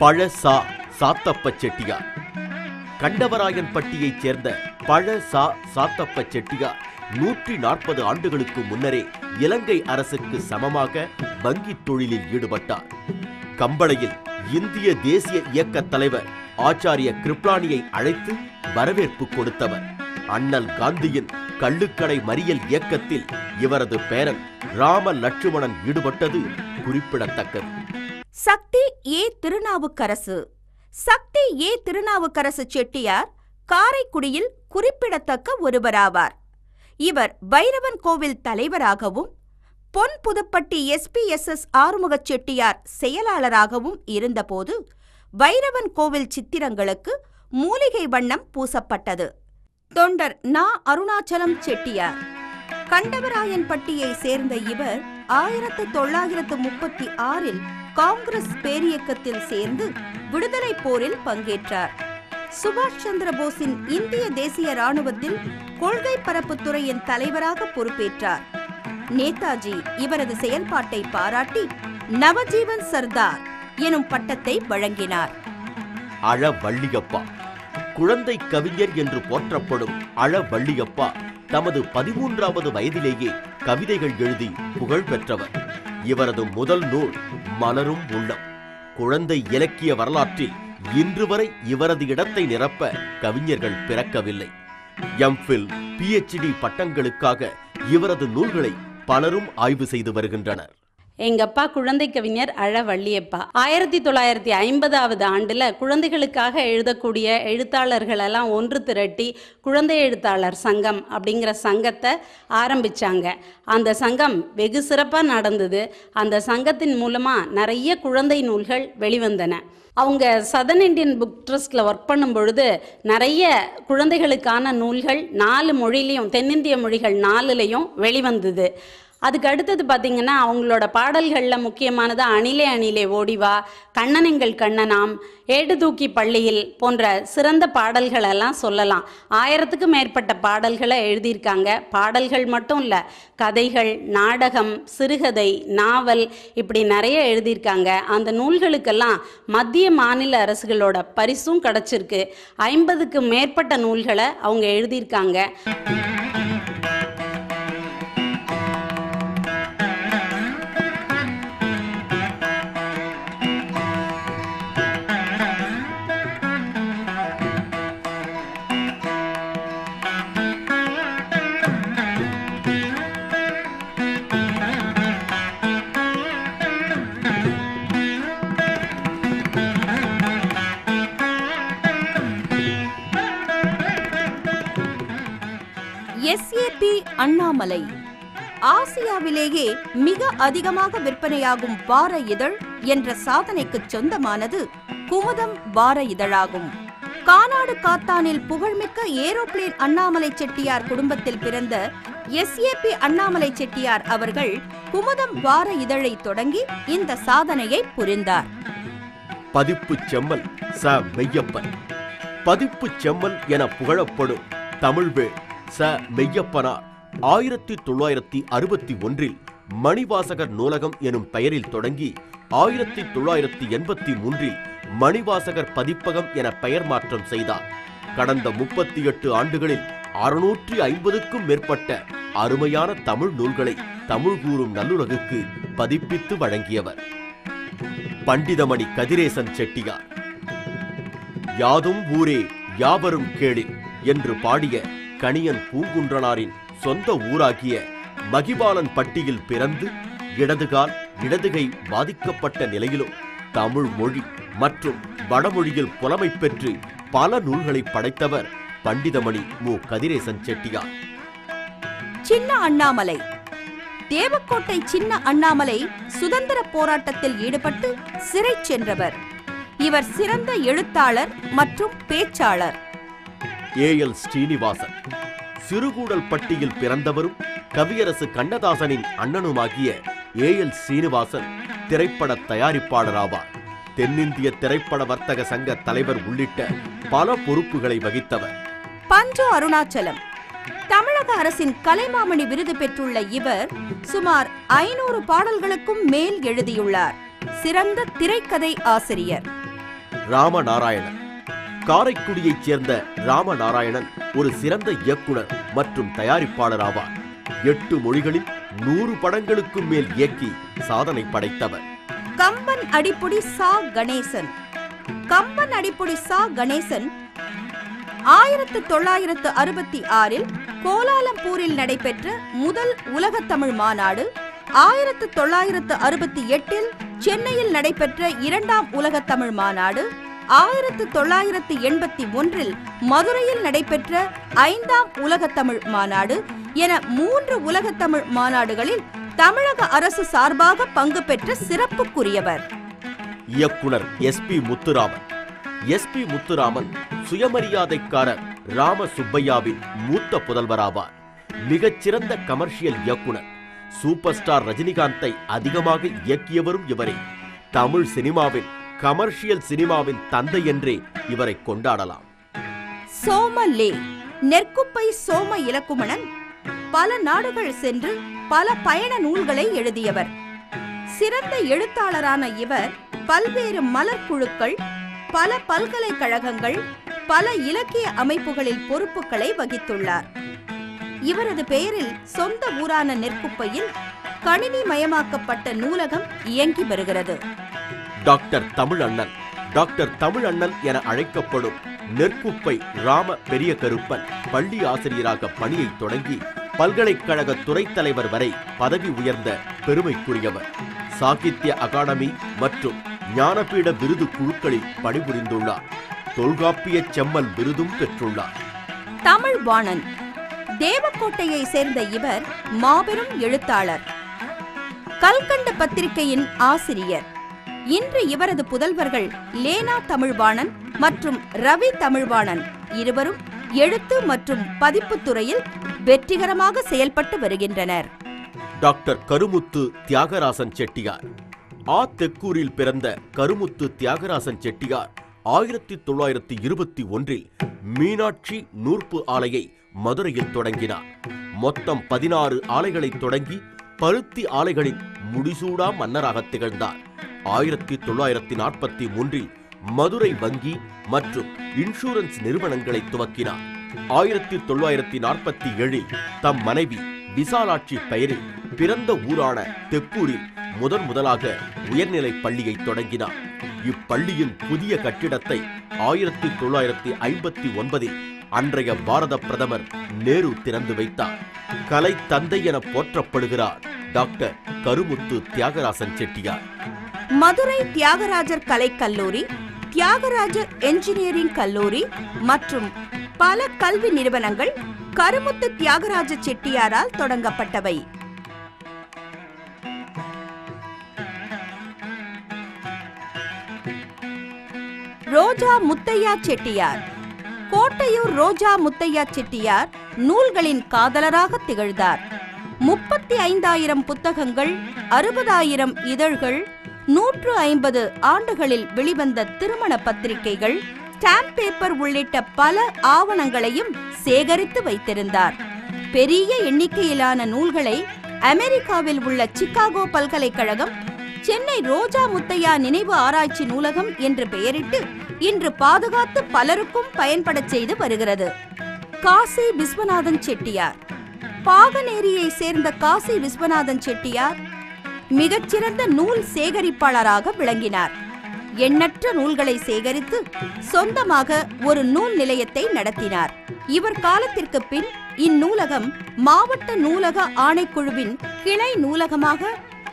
பழ சா சாத்தப்ப செட்டியார் கண்டவராயன்பட்டியைச் சேர்ந்த பழ சா சாத்தப்ப செட்டியார் நூற்றி நாற்பது ஆண்டுகளுக்கு முன்னரே இலங்கை அரசுக்கு சமமாக வங்கித் தொழிலில் ஈடுபட்டார். கம்பளையில் இந்திய தேசிய இயக்க தலைவர் ஆச்சாரிய கிருப்லானியை அழைத்து வரவேற்பு கொடுத்தவர். அண்ணல் காந்தியின் கள்ளுக்கடை மறியல் இயக்கத்தில் இவரது பேரன் ராம லட்சுமணன் ஈடுபட்டது குறிப்பிடத்தக்கது. சக்தி ஏ திருநாவுக்கரசு. சக்தி ஏ திருநாவுக்கரசு செட்டியார் காரைக்குடியில் குறிப்பிடத்தக்க ஒருவராவார். இவர் பைரவன் கோவில் தலைவராகவும் பொன் புதுப்பட்டி எஸ்பிஎஸ்எஸ் ஆறுமுகச் செட்டியார் செயலாளராகவும் இருந்தபோது பைரவன் கோவில் சித்திரங்களுக்கு மூலிகை வண்ணம் பூசப்பட்டது. தொண்டர் நா. அருணாச்சலம் செட்டியார். கண்டவராயன்பட்டியை சேர்ந்த இவர் ஆயிரத்து தொள்ளாயிரத்து முப்பத்தி ஆறில் காங்கிரஸ் பேரியக்கத்தில் சேர்ந்து விடுதலை போரில் பங்கேற்றார். சுபாஷ் சந்திர போஸின் இந்திய தேசிய ராணுவத்தில் கொள்கை பரப்புத்துறையின் தலைவராக பொறுப்பேற்றார். நேதாஜி இவரது செயல்பாட்டை பாராட்டி நவஜீவன் சர்தார் எனும் பட்டத்தை வழங்கினார். அழ வள்ளியப்பா குழந்தை கவிஞர் என்று போற்றப்படும் அழ வள்ளியப்பா தமது பதிமூன்றாவது வயதிலேயே கவிதைகள் எழுதி புகழ் பெற்றவர் இவரது முதல் நூல் மலரும் உள்ளம். குழந்தை இலக்கிய வரலாற்றில் இன்று வரை இவரது இடத்தை நிரப்ப கவிஞர்கள் பிறக்கவில்லை. எம்ஃபில் பிஹெச்டி பட்டங்களுக்காக இவரது நூல்களை பலரும் ஆய்வு செய்து வருகின்றனர். எங்கப்பா குழந்தை கவிஞர் அழ வள்ளியப்பா ஆயிரத்தி தொள்ளாயிரத்தி ஐம்பதாவது ஆண்டில் குழந்தைகளுக்காக எழுதக்கூடிய எழுத்தாளர்களெல்லாம் ஒன்று திரட்டி குழந்தை எழுத்தாளர் சங்கம் அப்படிங்கிற சங்கத்தை ஆரம்பிச்சாங்க. அந்த சங்கம் வெகு சிறப்பாக நடந்தது. அந்த சங்கத்தின் மூலமாக நிறைய குழந்தை நூல்கள் வெளிவந்தன. அவங்க சதன் இண்டியன் புக் ட்ரஸ்ட்டில் ஒர்க் பண்ணும் பொழுது நிறைய குழந்தைகளுக்கான நூல்கள் நாலு மொழிலையும் தென்னிந்திய மொழிகள் நாலுலேயும் வெளிவந்தது. அதுக்கு அடுத்தது பார்த்தீங்கன்னா அவங்களோட பாடல்களில் முக்கியமானது அணிலே அணிலே ஓடிவா கண்ணனெங்கள் கண்ணனாம் ஏடு தூக்கி பள்ளியில் போன்ற சிறந்த பாடல்களெல்லாம் சொல்லலாம். ஆயிரத்துக்கும் மேற்பட்ட பாடல்களை எழுதியிருக்காங்க. பாடல்கள் மட்டும் இல்லை கதைகள் நாடகம் சிறுகதை நாவல் இப்படி நிறைய எழுதியிருக்காங்க. அந்த நூல்களுக்கெல்லாம் மத்திய மாநில அரசுகளோட பரிசும் கிடச்சிருக்கு. ஐம்பதுக்கு மேற்பட்ட நூல்களை அவங்க எழுதியிருக்காங்க. அண்ணாமலை. ஆசியாவிலேயே மிக அதிகமாக விற்பனையாகும் வார இதழ் என்ற சாதனைக்கு சொந்தமானது குமுதம் வார இதழாகும். கானாடு காத்தானில் புகழ்மிக்க ஏரோப்ளேன் அண்ணாமலை செட்டியார் குடும்பத்தில் பிறந்த எஸ் எஸ்ஏபி அண்ணாமலை செட்டியார் அவர்கள் குமுதம் வார இதழை தொடங்கி இந்த சாதனையை புரிந்தார். பதிப்பு செம்மல் ச. மெய்யப்பன். பதிப்பு செம்மல் என புகழப்படும் தமிழ்வேள் ச. மெய்யப்பனார் ஆயிரத்தி தொள்ளாயிரத்தி அறுபத்தி ஒன்றில் மணிவாசகர் நூலகம் எனும் பெயரில் தொடங்கி ஆயிரத்தி தொள்ளாயிரத்தி எண்பத்தி மூன்றில் மணிவாசகர் பதிப்பகம் என பெயர் மாற்றம் செய்தார். கடந்த முப்பத்தி எட்டு ஆண்டுகளில் அறுநூற்றி ஐம்பதுக்கும் மேற்பட்ட அருமையான தமிழ் நூல்களை தமிழ் கூறும் நல்லுலகுக்கு பதிப்பித்து வழங்கியவர். பண்டிதமணி கதிரேசன் செட்டியார். யாதும் ஊரே யாவரும் கேளில் என்று பாடிய கணியன் பூங்குன்றனாரின் சொந்த ஊராகிய மகிபாலன் பட்டியில் பிறந்து இடதுகால் இடதுகை பாதிக்கப்பட்ட நிலையிலும் தமிழ் மொழி மற்றும் வடமொழியில் புலமை பெற்று பல நூல்களை படைத்தவர் பண்டிதமணி மு. கதிரேசன் செட்டியார். சின்ன அண்ணாமலை. தேவக்கோட்டை சின்ன அண்ணாமலை சுதந்திர போராட்டத்தில் ஈடுபட்டு சிறை சென்றவர். இவர் சிறந்த எழுத்தாளர் மற்றும் பேச்சாளர். ஏஎல் ஸ்ரீனிவாசன். சிறுகூடல் பட்டியில் பிறந்தவரும் கவியரசு கண்ணதாசனின் அண்ணனுமாகிய ஏஎல் ஸ்ரீனிவாசன் திரைப்பட தயாரிப்பாளராவார். தென்னிந்திய திரைப்பட வர்த்தக சங்க தலைவர் உள்ளிட்ட பல பொறுப்புகளை வகித்தவர். பஞ்சு அருணாச்சலம். தமிழக அரசின் கலைமாமணி விருது பெற்றுள்ள இவர் சுமார் ஐநூறு பாடல்களுக்கும் மேல் எழுதியுள்ளார். சிறந்த திரைக்கதை ஆசிரியர். ராமநாராயணன். காரைக்குடியைச் சேர்ந்த ராமநாராயணன் ஒரு சிறந்த இயக்குனர் மற்றும் தயாரிப்பாளர் ஆவார். எட்டு மொழிகளில் நூறு படங்களுக்கும் மேல் இயக்கி சாதனை படைத்தவர். கம்பன் அடிப்பொடி சா. கணேசன். கம்பன் அடிப்பொடி சா. கணேசன் ஆயிரத்து தொள்ளாயிரத்து அறுபத்தி ஆறில் கோலாலம்பூரில் நடைபெற்ற முதல் உலக தமிழ் மாநாடு ஆயிரத்து தொள்ளாயிரத்து அறுபத்தி எட்டில் சென்னையில் நடைபெற்ற இரண்டாம் உலகத் தமிழ் மாநாடு ஆயிரத்து தொள்ளாயிரத்து எண்பத்தி ஒன்றில் மதுரையில் நடைபெற்ற ஐந்தாம் உலகத்தமிழ் மாநாடு என மூன்று உலகத்தமிழ் மாநாடுகளில் தமிழக அரசு சார்பாக பங்கு பெற்ற சிறப்புக்குரியவர். இயக்குனர் S P Muthuraman. S P Muthuraman சுயமரியாதைக்காரர் Rama சுப்பையாவின் மூத்த புதல்வராவார். மிகச்சிறந்த கமர்ஷியல் இயக்குனர் சூப்பர் ஸ்டார் ரஜினிகாந்தை அதிகமாக இயக்கியவரும் இவரே. தமிழ் சினிமாவின் கமர்ஷியல் சினிமாவின் தந்தை என்றே இவரை கொண்டாடலாம். சோம லே நெற்குப்பை சோம இலக்குமணன் பல நாடுகள் சென்று பல பயண நூல்களை எழுதியவர். சிறந்த எழுத்தாளரான இவர் பல்வேறு மலர் குழுக்கள் பல பல்கலைக்கழகங்கள் பல இலக்கிய அமைப்புகளில் பொறுப்புகளை வகித்துள்ளார். இவரது பெயரில் சொந்த ஊரான நெற்குப்பையில் கணினி மயமாக்கப்பட்ட நூலகம் இயங்கி வருகிறது. டாக்டர் தமிழண்ணன். டாக்டர் தமிழண்ணன் என அழைக்கப்படும் நெற்குப்பை ராம பெரிய கருப்பன் பள்ளி ஆசிரியராக பணியை தொடங்கி பல்கலைக்கழக துறைத் தலைவர் வரை பதவி உயர்ந்த பெருமைக்குரியவர். சாகித்ய அகாடமி மற்றும் ஞானபீட விருது குழுக்களில் பணிபுரிந்துள்ளார். தொல்காப்பிய செம்மல் விருதும் பெற்றுள்ளார். தமிழ் வாணன். தேவக்கோட்டையை சேர்ந்த இவர் மாபெரும் எழுத்தாளர். கல்கண்ட பத்திரிகையின் ஆசிரியர். இன்று இவரது புதல்வர்கள் லேனா தமிழ்வாணன் மற்றும் ரவி தமிழ்வாணன் இருவரும் எழுத்து மற்றும் பதிப்புத் துறையில் வெற்றிகரமாக செயல்பட்டு வருகின்றனர். டாக்டர் கருமுத்து தியாகராசன் செட்டியார். ஆ தெக்கூரில் பிறந்த கருமுத்து தியாகராசன் செட்டியார் ஆயிரத்தி தொள்ளாயிரத்தி இருபத்தி ஒன்றில் மீனாட்சி நூற்பு ஆலையை மதுரையில் தொடங்கினார். மொத்தம் பதினாறு ஆலைகளை தொடங்கி பருத்தி ஆலைகளின் முடிசூடா மன்னராக திகழ்ந்தார். ஆயிரத்தி தொள்ளாயிரத்தி நாற்பத்தி மூன்றில் மதுரை வங்கி மற்றும் இன்சூரன்ஸ் நிறுவனங்களை துவக்கினார். ஆயிரத்தி தொள்ளாயிரத்தி நாற்பத்தி ஏழில் தம் மனைவி விசாலாட்சி பெயரில் பிறந்த ஊரான தெக்கூரில் முதன் முதலாக உயர்நிலை பள்ளியை தொடங்கினார். இப்பள்ளியின் புதிய கட்டிடத்தை ஆயிரத்தி தொள்ளாயிரத்தி ஐம்பத்தி ஒன்பதில் அன்றைய பாரத பிரதமர் நேரு திறந்து வைத்தார். கலை தந்தை என போற்றப்படுகிறார் டாக்டர் கருமுத்து தியாகராசன் செட்டியார். மதுரை தியாகராஜர் கலைக்கல்லூரி தியாகராஜர் என்ஜினியரிங் கல்லூரி மற்றும் பல கல்வி நிறுவனங்கள் கருமுத்து தியாகராஜ செட்டியாரால் தொடங்கப்பட்டவை. ரோஜா முத்தையா செட்டியார். கோட்டையூர் ரோஜா முத்தையா செட்டியார் நூல்களின் காதலராக திகழ்ந்தார். முப்பத்தி ஐந்தாயிரம் புத்தகங்கள் அறுபதாயிரம் இதழ்கள் நூற்று ஐம்பது ஆண்டுகளில் வெளிவந்த திருமண பத்திரிகைகள் ஸ்டாம்ப் பேப்பர் உள்ளிட்ட பல ஆவணங்களையும் சேகரித்து வைத்திருந்தார். பெரிய எண்ணிக்கையிலான நூல்களை அமெரிக்காவில் உள்ள சிக்காகோ பல்கலைக்கழகம் சென்னை ரோஜா முத்தையா நினைவு ஆராய்ச்சி நூலகம் என்று பெயரிட்டு இன்று பாதுகாத்து பலருக்கும் பயன்படச் செய்து வருகிறது. காசி விஸ்வநாதன் செட்டியார். பாகநேரியை சேர்ந்த காசி விஸ்வநாதன் செட்டியார் மிகச்சிறந்த நூல் சேகரிப்பாளராக விளங்கினார். எண்ணற்ற நூல்களை சேகரித்து சொந்தமாக ஒரு நூல் நிலையத்தை நடத்தினார். இவர் காலத்திற்கு பின் இந்நூலகம் மாவட்ட நூலக ஆணைக்குழுவின் கிளை நூலகமாக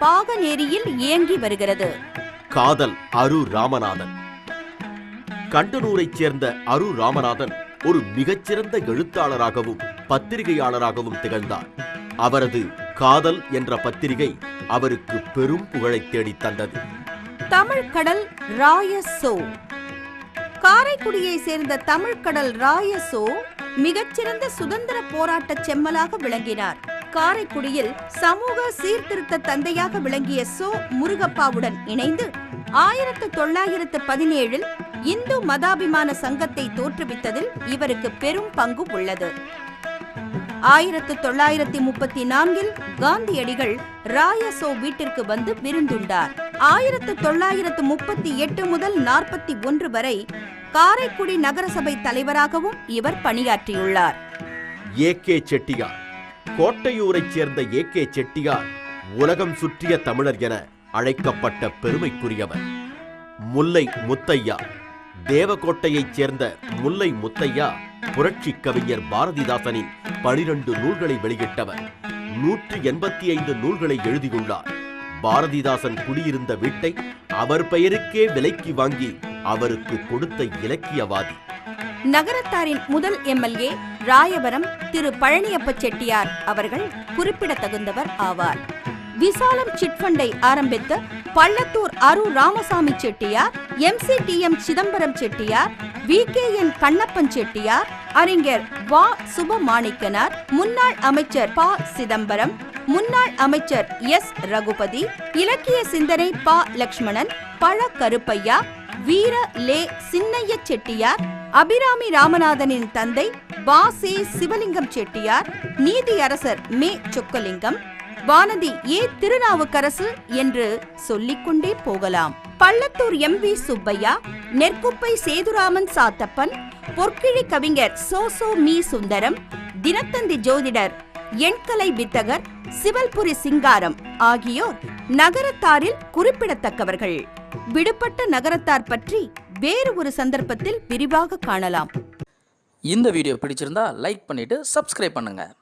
பாகநேரியில் இயங்கி வருகிறது. காதல் அரு ராமநாதன். கண்டனூரைச் சேர்ந்த அரு ராமநாதன் ஒரு மிகச்சிறந்த எழுத்தாளராகவும் பத்திரிகையாளராகவும் திகழ்ந்தார். அவரது காதல் என்ற பத்திரிகை அவருக்கு பெரும் புகழை தேடித் தந்தது. தமிழ்கடல் ராயசோ. காரைக்குடியை சேர்ந்த தமிழ்கடல் கடல் மிகச்சிறந்த சுதந்திர போராட்ட செம்மலாக விளங்கினார். காரைக்குடியில் சமூக சீர்திருத்த தந்தையாக விளங்கிய சோ முருகப்பாவுடன் இணைந்து ஆயிரத்து தொள்ளாயிரத்து பதினேழில் இந்து மதாபிமான சங்கத்தை தோற்றுவித்ததில் இவருக்கு பெரும் பங்கு உள்ளது. ஆயிரத்து தொள்ளாயிரத்தி முப்பத்தி நான்கில் காந்தியடிகள் ராயசோ வீட்டிற்கு வந்து விருந்துண்டார். ஆயிரத்து தொள்ளாயிரத்து முப்பத்தி எட்டு முதல் நாற்பத்தி ஒன்று வரை காரைக்குடி நகரசபை தலைவராகவும் இவர் பணியாற்றியுள்ளார். ஏ கே செட்டியார் கோட்டையூரைச் சேர்ந்த ஏ கே செட்டியார் உலகம் சுற்றிய தமிழர் என அழைக்கப்பட்ட பெருமைக்குரியவர். முல்லை முத்தையா தேவகோட்டையைச் சேர்ந்த முல்லை முத்தையா புரட்சி கவிஞர் பாரதிதாசனின் பனிரெண்டு நூல்களை வெளியிட்டவர். நூற்றி எண்பத்தி ஐந்து நூல்களை எழுதியுள்ளார். பாரதிதாசன் குடியிருந்த வீட்டை அவர் பெயருக்கே விலைக்கு வாங்கி அவருக்கு கொடுத்த இலக்கியவாதி. நகரத்தாரின் முதல் எம்எல்ஏ ராயவரம் திரு பழனியப்ப செட்டியார் அவர்கள் குறிப்பிடத்தகுந்தவர் ஆவார். விசாலம் சிட்ஃபண்டை ஆரம்பித்த Pallathur Aru Ramasamy Chettiar M C T M Chidambaram Chettiar V K N Kannappan Chettiar அறிஞர் வா சுபமாணிக்கனார் முன்னாள் அமைச்சர் ப சிதம்பரம் முன்னாள் அமைச்சர் எஸ் ரகுபதி இலக்கிய சிந்தனை ப லக்ஷ்மணன் பழ கருப்பையா வீர லே சின்னைய செட்டியார் அபிராமி ராமநாதனின் தந்தை வாசே சிவலிங்கம் செட்டியார் நீதியரசர் மே சொக்கலிங்கம் வானதி ஏ திருநாவுக்கரசு? என்று சொல்லிக்கொண்டே போகலாம். பள்ளத்தூர் எம் வி சுப்பையா நெற்குப்பை சேதுராமன் சாத்தப்பன் பொற்கிழி கவிஞர் சோசோ மீ சுந்தரம் தினத்தந்தி ஜோதிடர் எண்கலை வித்தகர் சிவல்புரி சிங்காரம் ஆகியோர் நகரத்தாரில் குறிப்பிடத்தக்கவர்கள். விடுபட்ட நகரத்தார் பற்றி வேறு ஒரு சந்தர்ப்பத்தில் விரிவாக காணலாம். இந்த வீடியோ பிடிச்சிருந்தா லைக் பண்ணிட்டு சப்ஸ்கிரைப் பண்ணுங்க.